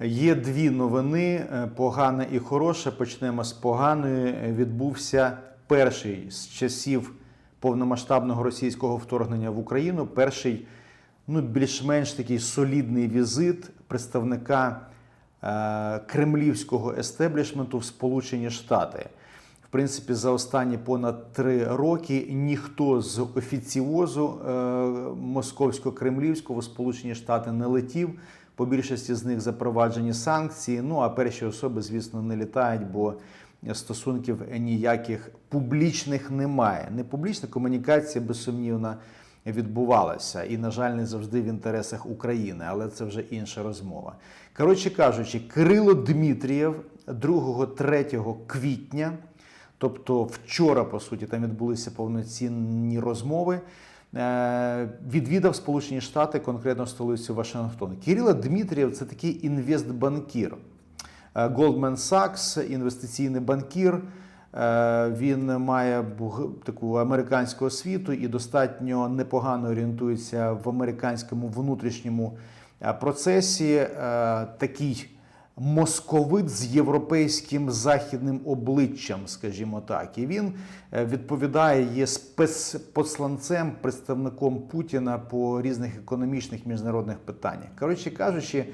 Є дві новини: е, погана і хороша. Почнемо з поганої. Е, Відбувся перший з часів повномасштабного російського вторгнення в Україну. Перший, ну більш-менш такий солідний візит представника е, кремлівського естеблішменту в Сполучені Штати. В принципі, за останні понад три роки ніхто з офіціозу е, московсько-кремлівського в Сполучені Штати не летів. По більшості з них запроваджені санкції. Ну а перші особи, звісно, не літають, бо стосунків ніяких публічних немає. Не публічна комунікація безсумнівно відбувалася, і, на жаль, не завжди в інтересах України, але це вже інша розмова. Коротше кажучи, Кирило Дмитрієв 2-3 квітня. Тобто вчора, по суті, там відбулися повноцінні розмови. Е, Відвідав Сполучені Штати, конкретно столицю Вашингтон. Кирило Дмитрієв це такий інвестбанкір. Е, Goldman Sachs, інвестиційний банкір. Е, Він має таку американську освіту і достатньо непогано орієнтується в американському внутрішньому процесі. Такий московит з європейським західним обличчям, скажімо так. І він е, відповідає, є спецпосланцем, представником Путіна по різних економічних міжнародних питаннях. Коротше кажучи,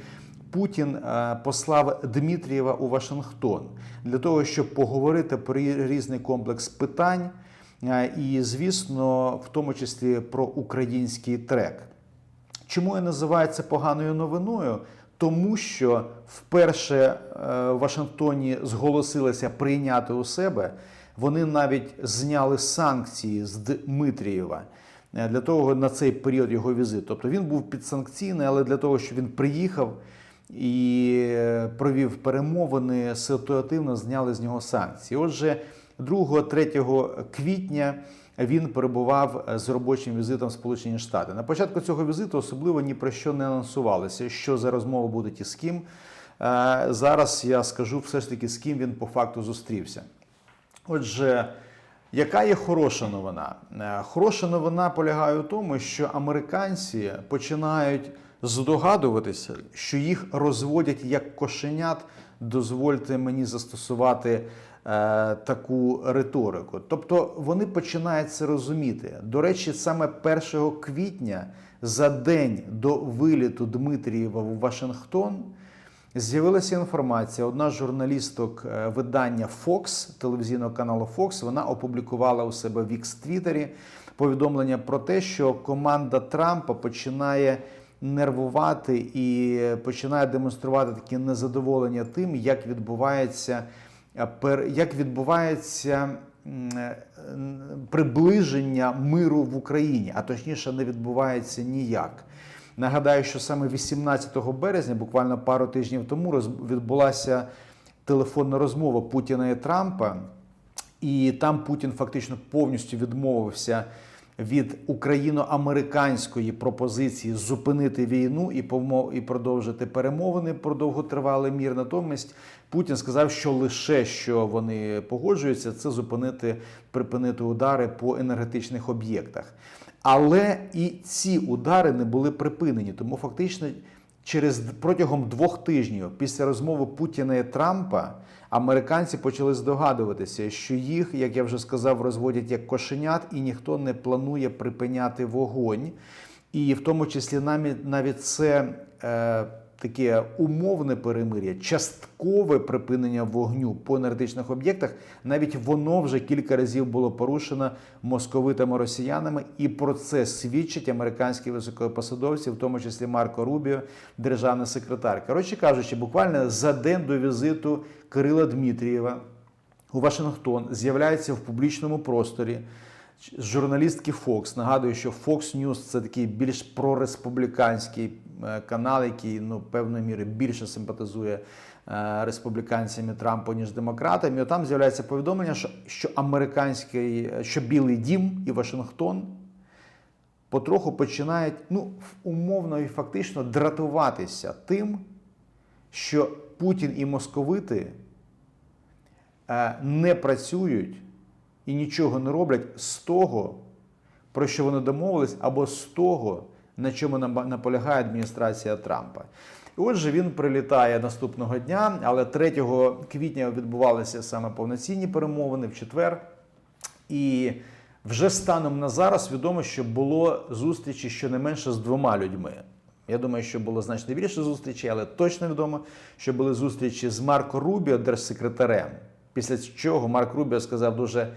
Путін е, послав Дмитрієва у Вашингтон для того, щоб поговорити про різний комплекс питань, е, і, звісно, в тому числі про український трек. Чому я називаю це поганою новиною? Тому що вперше е, в Вашингтоні зголосилися прийняти у себе. Вони навіть зняли санкції з Дмитрієва е, для того на цей період його візиту. Тобто він був підсанкційний, але для того, щоб він приїхав і е, провів перемовини, ситуативно зняли з нього санкції. Отже, 2-3 квітня він перебував з робочим візитом в Сполучені Штати. На початку цього візиту особливо ні про що не анонсувалося, що за розмова буде і з ким. Е, Зараз я скажу все ж таки, з ким він по факту зустрівся. Отже, яка є хороша новина? Е, Хороша новина полягає у тому, що американці починають здогадуватися, що їх розводять як кошенят. Дозвольте мені застосувати е, таку риторику. Тобто вони починають це розуміти. До речі, саме 1 квітня, за день до виліту Дмитрієва в Вашингтон, З'явилася інформація. Одна з журналісток е, видання Fox, телевізійного каналу Fox, вона опублікувала у себе в X Твіттері повідомлення про те, що команда Трампа починає нервувати і починає демонструвати таке незадоволення тим, як відбувається е, як відбувається е, приближення миру в Україні, а точніше не відбувається ніяк. Нагадаю, що саме 18 березня, буквально пару тижнів тому, відбулася телефонна розмова Путіна і Трампа, і там Путін фактично повністю відмовився від україно-американської пропозиції зупинити війну і і продовжити перемовини про довготривалий мір. Натомість Путін сказав, що лише що вони погоджуються, це зупинити припинити удари по енергетичних об'єктах. Але і ці удари не були припинені, тому фактично через протягом двох тижнів після розмови Путіна і Трампа американці почали здогадуватися, що їх, як я вже сказав, розводять як кошенят, і ніхто не планує припиняти вогонь. І в тому числі навіть це е, таке умовне перемир'я, часткове припинення вогню по енергетичних об'єктах, навіть воно вже кілька разів було порушено московитами росіянами, і про це свідчать американські високопосадовці, в тому числі Марко Рубіо, державний секретар. Коротше кажучи, буквально за день до візиту Кирила Дмитрієва у Вашингтон з'являється в публічному просторі журналістки Fox. Нагадую, що Fox News це такий більш прореспубліканський е, канал, який ну певною мірою більше симпатизує е, республіканцями Трампа ніж демократам. І там з'являється повідомлення, що, що американський, що Білий Дім і Вашингтон потроху починають ну умовно і фактично дратуватися тим, що Путін і московити е, не працюють і нічого не роблять з того, про що вони домовились, або з того, на чому наполягає адміністрація Трампа. Отже, він прилітає наступного дня, але 3 квітня відбувалися саме повноцінні перемовини в четвер. І вже станом на зараз відомо, що було зустрічі щонайменше з двома людьми. Я думаю, що було значно більше зустрічей, але точно відомо, що були зустрічі з Марко Рубіо, держсекретарем. Після чого Марк Рубіо сказав дуже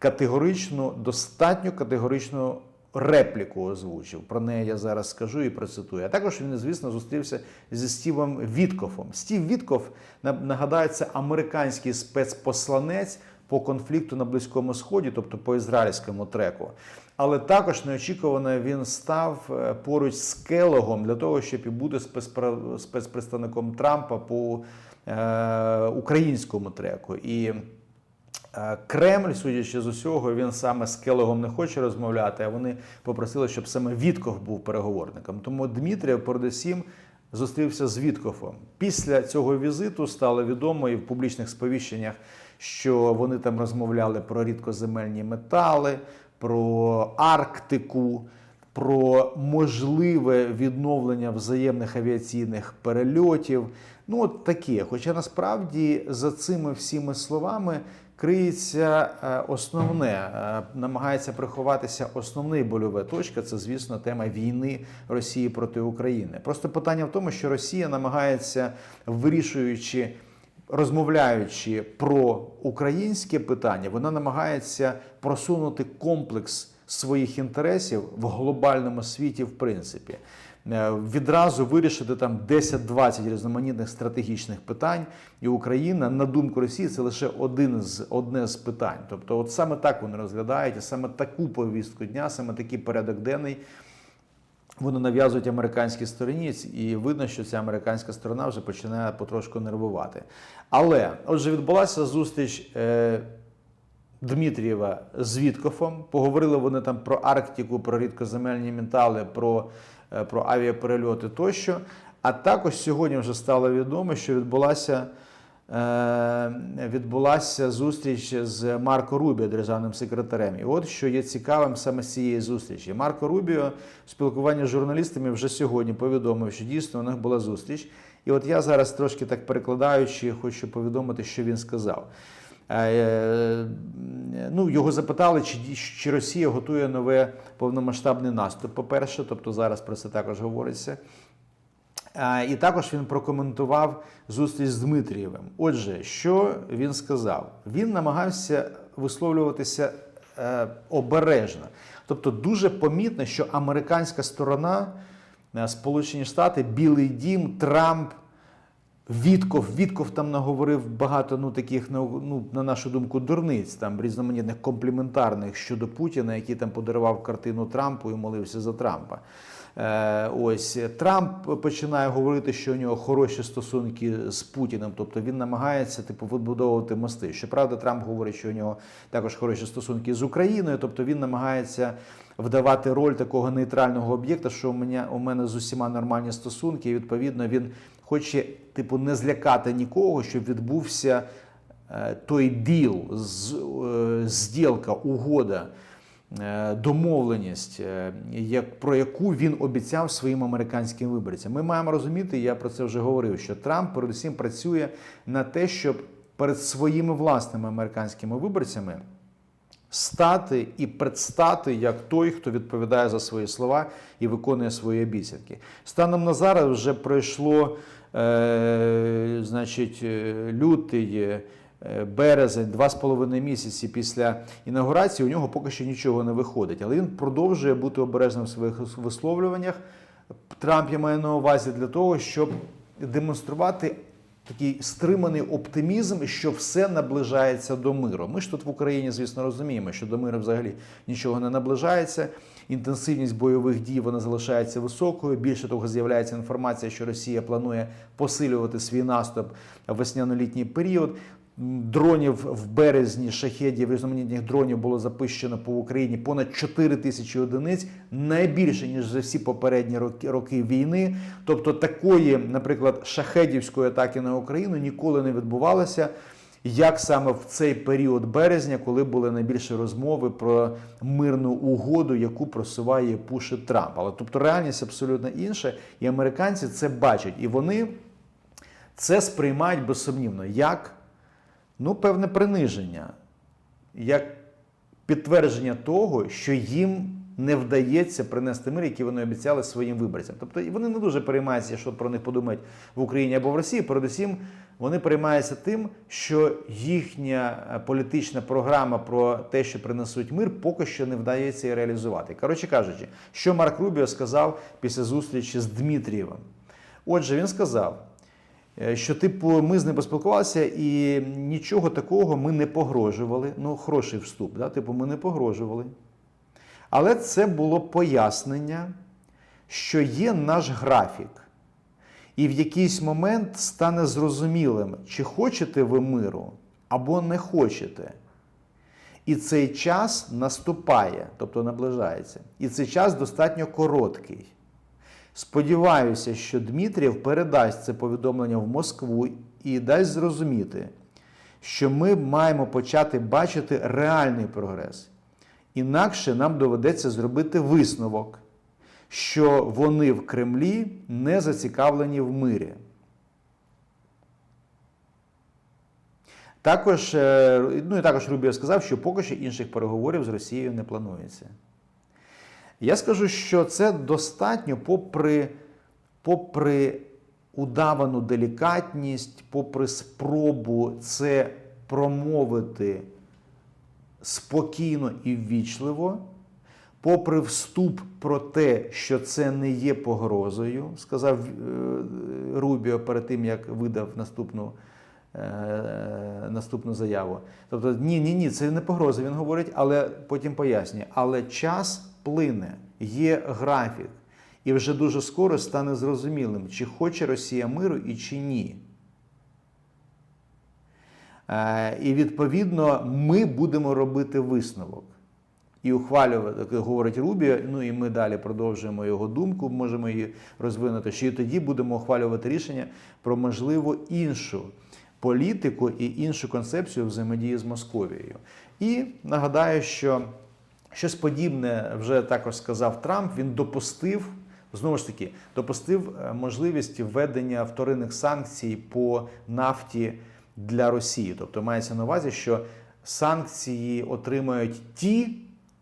категоричну, достатньо категоричну репліку озвучив. Про неї я зараз скажу і процитую. А також він, звісно, зустрівся зі Стівом Віткофом. Стів Віткоф, на- нагадаю, це американський спецпосланець по конфлікту на Близькому Сході, тобто по ізраїльському треку. Але також неочікувано він став е, поруч з Келогом для того, щоб і бути спецпредставником Трампа по е, українському треку. І Кремль, судячи з усього, він саме з Келогом не хоче розмовляти, а вони попросили, щоб саме Вітков був переговорником. Тому Дмитрів передусім зустрівся з Віткофом. Після цього візиту стало відомо і в публічних сповіщеннях, що вони там розмовляли про рідкоземельні метали, про Арктику. Про можливе відновлення взаємних авіаційних перельотів. Ну, от таке. Хоча насправді за цими всіми словами криється е, основне, е, намагається приховатися основний больова точка. Це, звісно, тема війни Росії проти України. Просто питання в тому, що Росія намагається, вирішуючи. Розмовляючи про українське питання, вона намагається просунути комплекс своїх інтересів в глобальному світі, в принципі, відразу вирішити там 10-20 різноманітних стратегічних питань, і Україна, на думку Росії, це лише один з одне з питань. Тобто, от саме так вони розглядають, і саме таку повістку дня, саме такий порядок денний. Вони нав'язують американській стороні, і видно, що ця американська сторона вже починає потрошку нервувати. Але отже, відбулася зустріч е, Дмитрієва з Віткофом. Поговорили вони там про Арктику, про рідкоземельні метали, про, е, про авіаперельоти тощо. А також сьогодні вже стало відомо, що відбулася. е, Відбулася зустріч з Марко Рубіо, державним секретарем. І от що є цікавим саме з цієї зустрічі. Марко Рубіо в спілкуванні з журналістами вже сьогодні повідомив, що дійсно у них була зустріч. І от я зараз трошки так перекладаючи, хочу повідомити, що він сказав. Е, Ну, його запитали, чи, чи Росія готує нове повномасштабний наступ. По-перше, тобто зараз про це також говориться. І також він прокоментував зустріч з Дмитрієвим. Отже, що він сказав? Він намагався висловлюватися е, обережно. Тобто, дуже помітно, що американська сторона, е, Сполучені Штати, Білий Дім, Трамп. Вітков, Вітков там наговорив багато ну таких ну, на нашу думку дурниць, там різноманітних компліментарних щодо Путіна, який там подарував картину Трампу і молився за Трампа. Е, ось Трамп починає говорити, що у нього хороші стосунки з Путіним, тобто він намагається типу вибудовувати мости. Щоправда, Трамп говорить, що у нього також хороші стосунки з Україною, тобто він намагається вдавати роль такого нейтрального об'єкта, що у мене у мене з усіма нормальні стосунки, і відповідно він хоче, типу, не злякати нікого, щоб відбувся е, той діл, з, е, зділка, угода, домовленість, е, про яку він обіцяв своїм американським виборцям. Ми маємо розуміти, я про це вже говорив, що Трамп передусім працює на те, щоб перед своїми власними американськими виборцями стати і предстати як той, хто відповідає за свої слова і виконує свої обіцянки. Станом на зараз вже пройшло е, значить, е, лютий. Березень, два з половиною місяці після інаугурації, у нього поки що нічого не виходить, але він продовжує бути обережним в своїх висловлюваннях. Трамп я маю на увазі для того, щоб демонструвати такий стриманий оптимізм, що все наближається до миру. Ми ж тут в Україні, звісно, розуміємо, що до миру взагалі нічого не наближається. Інтенсивність бойових дій вона залишається високою. Більше того, з'являється інформація, що Росія планує посилювати свій наступ в весняно-літній період. Дронів в березні шахедів різноманітних дронів було запущено по Україні понад 4 тисячі одиниць, найбільше ніж за всі попередні роки, роки війни. Тобто такої, наприклад, шахедівської атаки на Україну ніколи не відбувалося. як саме в цей період березня, коли були найбільше розмови про мирну угоду, яку просуває і Трамп. Але тобто реальність абсолютно інша, і американці це бачать, і вони це сприймають безсумнівно як ну, певне приниження, як підтвердження того, що їм не вдається принести мир, який вони обіцяли своїм виборцям. Тобто і вони не дуже переймаються, що про них подумають в Україні або в Росії. Передусім, вони переймаються тим, що їхня е, політична програма про те, що принесуть мир, поки що не вдається її реалізувати. Коротше кажучи, що Марк Рубіо сказав після зустрічі з Дмитрієвим. Отже, він сказав. Е, Що, типу, ми з ним поспілкувалися і нічого такого ми не погрожували. Ну, хороший вступ, да? типу, ми не погрожували. Але це було пояснення, що є наш графік. І в якийсь момент стане зрозумілим, чи хочете ви миру або не хочете. І цей час наступає, тобто наближається. І цей час достатньо короткий. Сподіваюся, що Дмитрієв передасть це повідомлення в Москву і дасть зрозуміти, що ми маємо почати бачити реальний прогрес. Інакше нам доведеться зробити висновок, що вони в Кремлі не зацікавлені в мирі. Також, е, ну і також Рубіо сказав, що поки що інших переговорів з Росією не планується. Я скажу, що це достатньо, попри, попри удавану делікатність, попри спробу це промовити спокійно і ввічливо, попри вступ про те, що це не є погрозою, сказав е, Рубіо перед тим, як видав наступну. е, Наступну заяву. Тобто, ні, ні, ні, це не погроза, він говорить, але потім пояснює. Але час плине, є графік, і вже дуже скоро стане зрозумілим, чи хоче Росія миру і чи ні. Е, І відповідно ми будемо робити висновок і ухвалювати, говорить Рубіо, ну і ми далі продовжуємо його думку, можемо її розвинути, що і тоді будемо ухвалювати рішення про можливо іншу політику і іншу концепцію взаємодії з Московією. І нагадаю, що щось подібне вже також сказав Трамп. Він допустив. Знову ж таки, допустив е, можливість введення вторинних санкцій по нафті для Росії. Тобто мається на увазі, що санкції отримають ті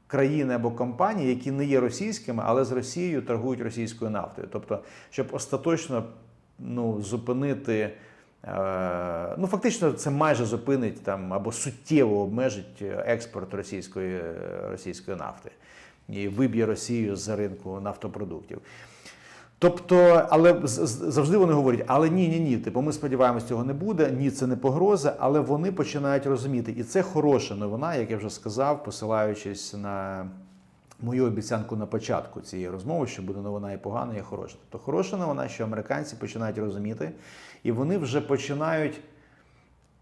країни або компанії, які не є російськими, але з Росією торгують російською нафтою. Тобто, щоб остаточно ну, зупинити. Е, Ну, фактично, це майже зупинить там або суттєво обмежить експорт російської, російської нафти і виб'є Росію з ринку нафтопродуктів. Тобто, але завжди вони говорять, але ні, ні, ні. Типу, ми сподіваємось, цього не буде. Ні, це не погроза, але вони починають розуміти. І це хороша новина, як я вже сказав, посилаючись на мою обіцянку на початку цієї розмови, що буде новина і погана, і хороша. Тобто хороша новина, що американці починають розуміти, і вони вже починають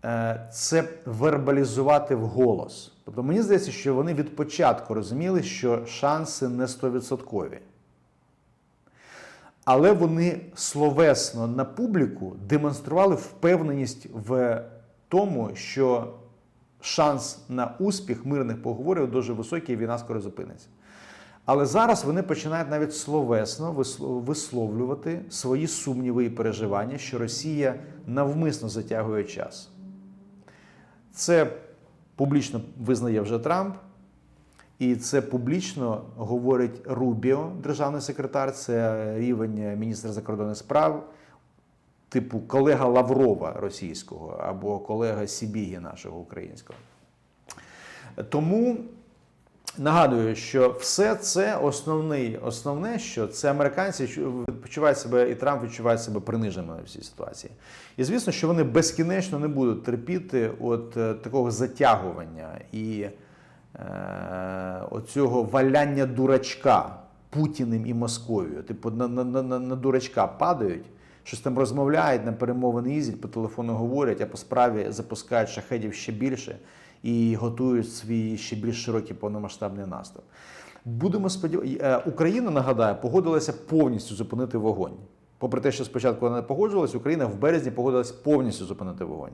е, це вербалізувати вголос. Тобто мені здається, що вони від початку розуміли, що шанси не стовідсоткові. Але вони словесно на публіку демонстрували впевненість в тому, що шанс на успіх мирних поговорів дуже високий, і війна скоро зупиниться. Але зараз вони починають навіть словесно висловлювати свої сумніви і переживання, що Росія навмисно затягує час. Це публічно визнає вже Трамп, і це публічно говорить Рубіо, державний секретар, це рівень міністра закордонних справ, типу колега Лаврова російського або колега Сібігі нашого українського. Тому нагадую, що все це основний, основне, що це американці чу- відчувають себе, і Трамп відчуває себе приниженими в цій ситуації. І звісно, що вони безкінечно не будуть терпіти от е, такого затягування і е, оцього валяння дурачка Путіним і Московією. Типу, на, на, на- на дурачка падають, щось там розмовляють, на перемовини їздять, по телефону говорять, а по справі запускають шахедів ще більше і готують свій ще більш широкий повномасштабний наступ. Будемо сподіватися, Україна нагадаю, погодилася повністю зупинити вогонь. Попри те, що спочатку вона не погоджувалась, Україна в березні погодилась повністю зупинити вогонь.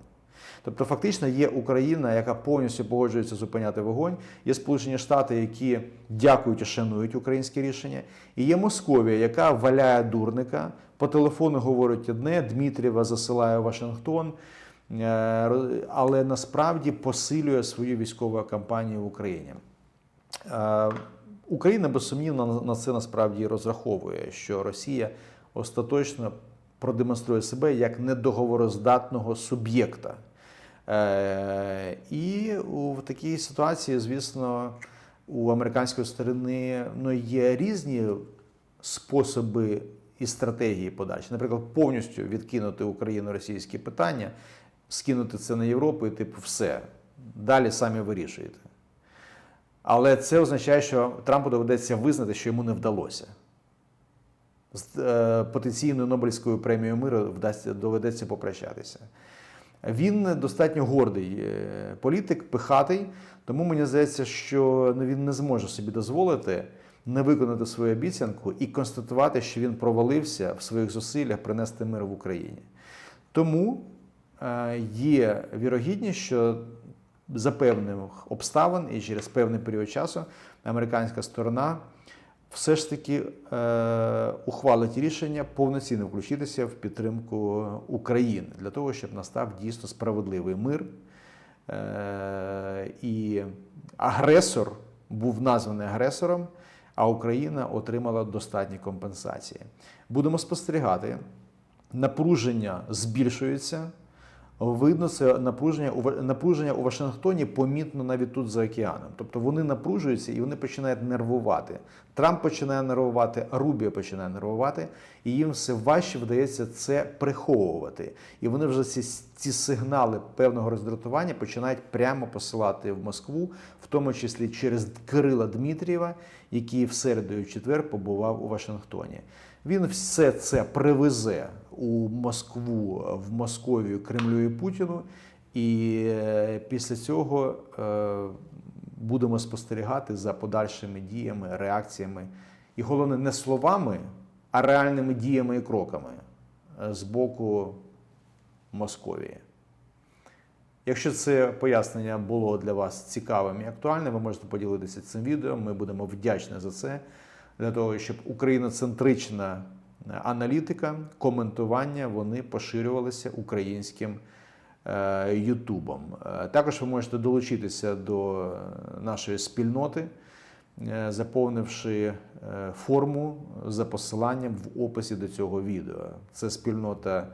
Тобто, фактично є Україна, яка повністю погоджується зупиняти вогонь. Є Сполучені Штати, які дякують і шанують українське рішення. І є Московія, яка валяє дурника. По телефону говорить одне, Дмитрієва засилає Вашингтон, е, але насправді посилює свою військову кампанію в Україні. Е, Україна безсумнівно на- на це насправді розраховує, що Росія остаточно продемонструє себе як недоговороздатного суб'єкта. Е, І в такій ситуації, звісно, у американської сторони ну, є різні способи і стратегії подачі. Наприклад, повністю відкинути Україну російські питання, скинути це на Європу і типу все. Далі самі вирішуєте. Але це означає, що Трампу доведеться визнати, що йому не вдалося. З е, потенційною Нобелівською премією миру вдасться, доведеться попрощатися. Він достатньо гордий е, політик, пихатий, тому мені здається, що ну, він не зможе собі дозволити не виконати свою обіцянку і констатувати, що він провалився в своїх зусиллях принести мир в Україні. Тому є вірогідність, що за певних обставин і через певний період часу американська сторона все ж таки е, ухвалить рішення повноцінно включитися в підтримку України для того, щоб настав дійсно справедливий мир. Е, і агресор був названий агресором, а Україна отримала достатні компенсації. Будемо спостерігати. Напруження збільшується. Видно, це напруження напруження у Вашингтоні помітно навіть тут за океаном. Тобто вони напружуються і вони починають нервувати. Трамп починає нервувати, Рубіо починає нервувати, і їм все важче вдається це приховувати. І вони вже ці, ці сигнали певного роздратування починають прямо посилати в Москву, в тому числі через Кирила Дмитрієва, який в середу і четвер побував у Вашингтоні. Він все це привезе у Москву, в Московію, Кремлю і Путіну, і е, після цього е, будемо спостерігати за подальшими діями, реакціями, і головне, не словами, а реальними діями і кроками е, з боку Московії. Якщо це пояснення було для вас цікавим і актуальним, ви можете поділитися цим відео. Ми будемо вдячні за це, для того, щоб україноцентрична аналітика, коментування вони поширювалися українським е, Ютубом. Е, Також ви можете долучитися до нашої спільноти, е, заповнивши е, форму за посиланням в описі до цього відео. Це спільнота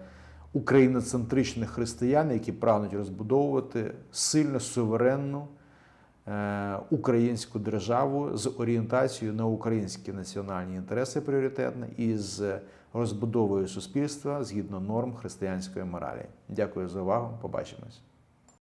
україноцентричних християн, які прагнуть розбудовувати сильно суверенну е, українську державу з орієнтацією на українські національні інтереси пріоритетні і з розбудовою суспільства згідно норм християнської моралі. Дякую за увагу. Побачимось.